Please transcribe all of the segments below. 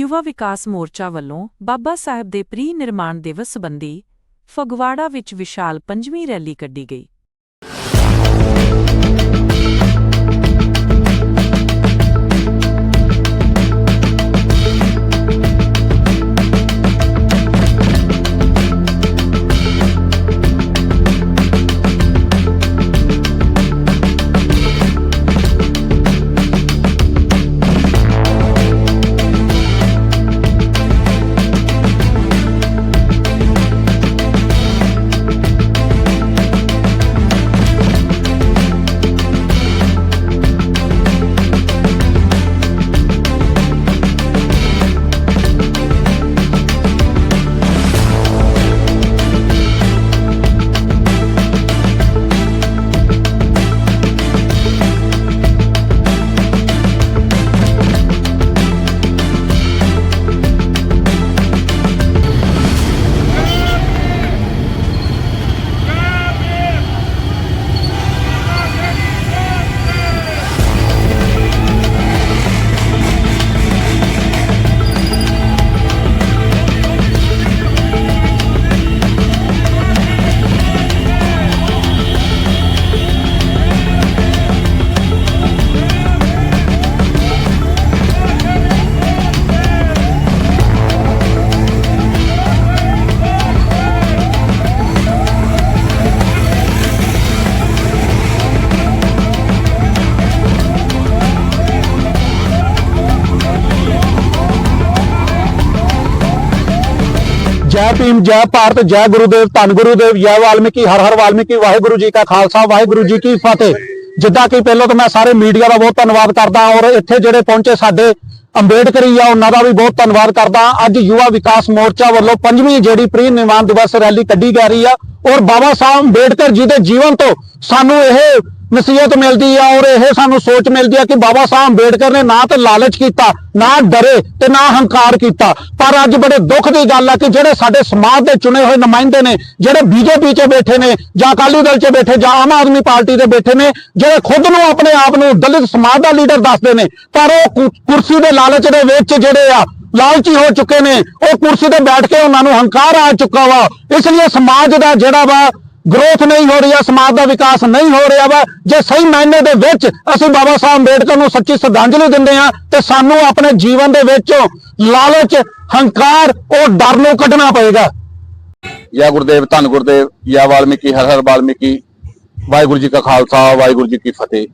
ਯੁਵਾ ਵਿਕਾਸ ਮੋਰਚਾ ਵੱਲੋਂ ਬਾਬਾ ਸਾਹਿਬ ਦੇ ਪ੍ਰੀ ਨਿਰਮਾਣ ਦਿਵਸ ਸੰਬੰਧੀ ਫਗਵਾੜਾ ਵਿੱਚ ਵਿਸ਼ਾਲ ਪੰਜਵੀਂ ਰੈਲੀ ਕੱਢੀ ਗਈ। ਜੈ ਭੀਮ, ਜੈ ਭਾਰਤ, ਜੈ ਗੁਰੂਦੇਵ, ਧੰਨ ਗੁਰੂਦੇਵ, ਜੈ ਵਾਲਮੀਕੀ, ਹਰ ਹਰ ਵਾਲਮੀਕੀ, ਵਾਹਿਗੁਰੂ ਜੀ ਕਾ ਖਾਲਸਾ, ਵਾਹਿਗੁਰੂ ਜੀ ਕੀ ਫਤਿਹ। ਜਿੱਦਾਂ ਕਿ ਪਹਿਲਾਂ ਤਾਂ ਮੈਂ ਸਾਰੇ ਮੀਡੀਆ ਦਾ ਬਹੁਤ ਧੰਨਵਾਦ ਕਰਦਾ ਔਰ ਇੱਥੇ ਜਿਹੜੇ ਪਹੁੰਚੇ ਸਾਡੇ ਅੰਬੇਡਕਰੀ ਆ, ਉਹਨਾਂ ਦਾ ਵੀ ਬਹੁਤ ਧੰਨਵਾਦ ਕਰਦਾ ਅੱਜ ਯੁਵਾ ਵਿਕਾਸ ਮੋਰਚਾ ਵੱਲੋਂ ਪੰਜਵੀਂ ਜਿਹੜੀ ਪ੍ਰੀ ਨਿਰਮਾਣ ਦਿਵਸ ਰੈਲੀ ਕੱਢੀ ਜਾ ਰਹੀ ਆ ਔਰ ਬਾਬਾ ਸਾਹਿਬ ਅੰਬੇਡਕਰ ਜੀ ਦੇ ਜੀਵਨ ਤੋਂ ਸਾਨੂੰ ਇਹ ਨਸੀਹਤ ਮਿਲਦੀ ਆ ਔਰ ਇਹ ਸਾਨੂੰ ਸੋਚ ਮਿਲਦੀ ਆ ਕਿ ਬਾਬਾ ਸਾਹਿਬ ਅੰਬੇਡਕਰ ਨੇ ਨਾ ਤਾਂ ਲਾਲਚ ਕੀਤਾ, ਨਾ ਡਰੇ ਤੇ ਨਾ ਹੰਕਾਰ ਕੀਤਾ। ਪਰ ਅੱਜ ਬੜੇ ਦੁੱਖ ਦੀ ਗੱਲ ਆ ਕਿ ਜਿਹੜੇ ਸਾਡੇ ਸਮਾਜ ਦੇ ਚੁਣੇ ਹੋਏ ਨੁਮਾਇੰਦੇ ਨੇ, ਜਿਹੜੇ ਬੀਜੇਪੀ 'ਚ ਬੈਠੇ ਨੇ ਜਾਂ ਅਕਾਲੀ ਦਲ 'ਚ ਬੈਠੇ ਜਾਂ ਆਮ ਆਦਮੀ ਪਾਰਟੀ ਦੇ ਬੈਠੇ ਨੇ, ਜਿਹੜੇ ਖੁਦ ਨੂੰ ਆਪਣੇ ਆਪ ਨੂੰ ਦਲਿਤ ਸਮਾਜ ਦਾ ਲੀਡਰ ਦੱਸਦੇ ਨੇ, ਪਰ ਉਹ ਕੁਰਸੀ ਦੇ ਲਾਲਚ ਦੇ ਵਿੱਚ ਜਿਹੜੇ ਆ, ਲਾਲਚੀ ਹੋ ਚੁੱਕੇ ਨੇ, ਉਹ ਕੁਰਸੀ ਤੇ ਬੈਠ ਕੇ ਉਹਨਾਂ ਨੂੰ ਹੰਕਾਰ ਆ ਚੁੱਕਾ ਵਾ। ਇਸ ਲਈ ਸਮਾਜ ਦਾ ਜਿਹੜਾ ਵਾ ਗਰੋਥ ਨਹੀਂ ਹੋ ਰਹੀ ਆ ਸਮਾਜ ਦਾ ਵਿਕਾਸ ਨਹੀਂ ਹੋ ਰਿਹਾ ਵਾ। ਜੇ ਸਹੀ ਮਾਇਨੇ ਦੇ ਵਿੱਚ ਅਸੀਂ ਬਾਬਾ ਸਾਹਿਬ ਅੰਬੇਡਕਰ ਨੂੰ ਸੱਚੀ ਸ਼ਰਧਾਂਜਲੀ ਦਿੰਦੇ ਆ ਤੇ ਸਾਨੂੰ ਆਪਣੇ ਜੀਵਨ ਦੇ ਵਿੱਚੋਂ ਲਾਲਚ, ਹੰਕਾਰ, ਉਹ ਡਰ ਨੂੰ ਕੱਢਣਾ ਪਏਗਾ। ਜੈ ਗੁਰਦੇਵ, ਧੰਨ ਗੁਰਦੇਵ ਜੈ ਵਾਲਮੀਕੀ, ਹਰ ਹਰ ਵਾਲਮੀਕੀ। ਵਾਹਿਗੁਰੂ ਜੀ ਕਾ ਖਾਲਸਾ, ਵਾਹਿਗੁਰੂ ਜੀ ਕੀ ਫਤਿਹ।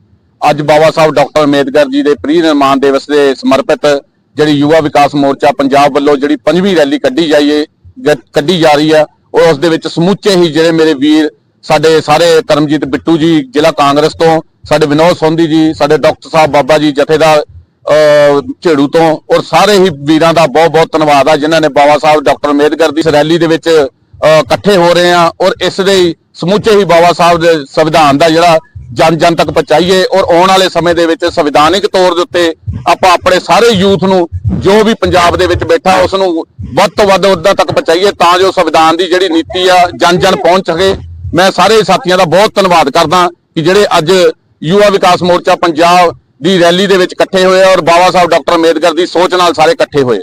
ਅੱਜ ਬਾਬਾ ਸਾਹਿਬ ਡਾਕਟਰ ਅੰਬੇਦਕਰ ਜੀ ਦੇ ਪ੍ਰੀ ਨਿਰਮਾਣ ਦਿਵਸ ਦੇ ਸਮਰਪਿਤ ਜਿਹੜੀ ਯੁਵਾ ਵਿਕਾਸ ਮੋਰਚਾ ਪੰਜਾਬ ਵੱਲੋਂ ਜਿਹੜੀ ਪੰਜਵੀਂ ਰੈਲੀ ਕੱਢੀ ਜਾਈਏ ਗ- ਕੱਢੀ ਜਾ ਰਹੀ ਆ ਔਰ ਉਸ ਦੇ ਵਿੱਚ ਸਮੁੱਚੇ ਹੀ ਜਿਹੜੇ ਮੇਰੇ ਵੀਰ, ਸਾਡੇ ਸਾਰੇ ਕਰਮਜੀਤ ਬਿੱਟੂ ਜੀ, ਜ਼ਿਲ੍ਹਾ ਕਾਂਗਰਸ ਤੋਂ, ਸਾਡੇ ਵਿਨੋਦ ਸੋਂਦੀ ਜੀ, ਸਾਡੇ ਡਾਕਟਰ ਸਾਹਿਬ ਬਾਬਾ ਜੀ, ਜਥੇਦਾਰ, ਅਹ, ਝੇੜੂ ਤੋਂ, ਔਰ ਸਾਰੇ ਹੀ ਵੀਰਾਂ ਦਾ ਬਹੁਤ ਬਹੁਤ ਧੰਨਵਾਦ ਆ, ਜਿਨ੍ਹਾਂ ਨੇ ਬਾਬਾ ਸਾਹਿਬ, ਡਾਕਟਰ ਅੰਬੇਦਕਰ ਦੀ ਇਸ ਰੈਲੀ ਦੇ ਵਿੱਚ, ਅਹ, ਇਕੱਠੇ ਹੋ ਰਹੇ ਆ, ਔਰ ਇਸ ਦੇ ਸਮੁੱਚੇ ਹੀ ਬਾਬਾ ਸਾਹਿਬ ਦੇ ਸੰਵਿਧਾਨ ਦਾ ਜਿਹੜਾ ਜਨ ਜਨ ਤੱਕ ਪਹੁੰਚਾਈਏ ਔਰ ਆਉਣ ਵਾਲੇ ਸਮੇਂ ਦੇ ਵਿੱਚ ਸੰਵਿਧਾਨਿਕ ਤੌਰ ਦੇ ਉੱਤੇ ਆਪਾਂ ਆਪਣੇ ਸਾਰੇ ਯੂਥ ਨੂੰ ਜੋ ਵੀ ਪੰਜਾਬ ਦੇ ਵਿੱਚ ਬੈਠਾ ਉਸ ਨੂੰ ਵੱਧ ਤੋਂ ਵੱਧ ਉਦਾਂ ਤੱਕ ਪਹੁੰਚਾਈਏ ਤਾਂ ਜੋ ਸੰਵਿਧਾਨ ਦੀ ਜਿਹੜੀ ਨੀਤੀ ਆ ਜਨ ਜਨ ਪਹੁੰਚ ਸਕੇ। ਮੈਂ ਸਾਰੇ ਸਾਥੀਆਂ ਦਾ ਬਹੁਤ ਧੰਨਵਾਦ ਕਰਦਾ ਕਿ ਜਿਹੜੇ ਅੱਜ ਯੁਵਾ ਵਿਕਾਸ ਮੋਰਚਾ ਪੰਜਾਬ ਦੀ ਰੈਲੀ ਦੇ ਵਿੱਚ ਇਕੱਠੇ ਹੋਏ ਔਰ ਬਾਬਾ ਸਾਹਿਬ ਡਾਕਟਰ ਅੰਬੇਦਕਰ ਦੀ ਸੋਚ ਨਾਲ ਸਾਰੇ ਇਕੱਠੇ ਹੋਏ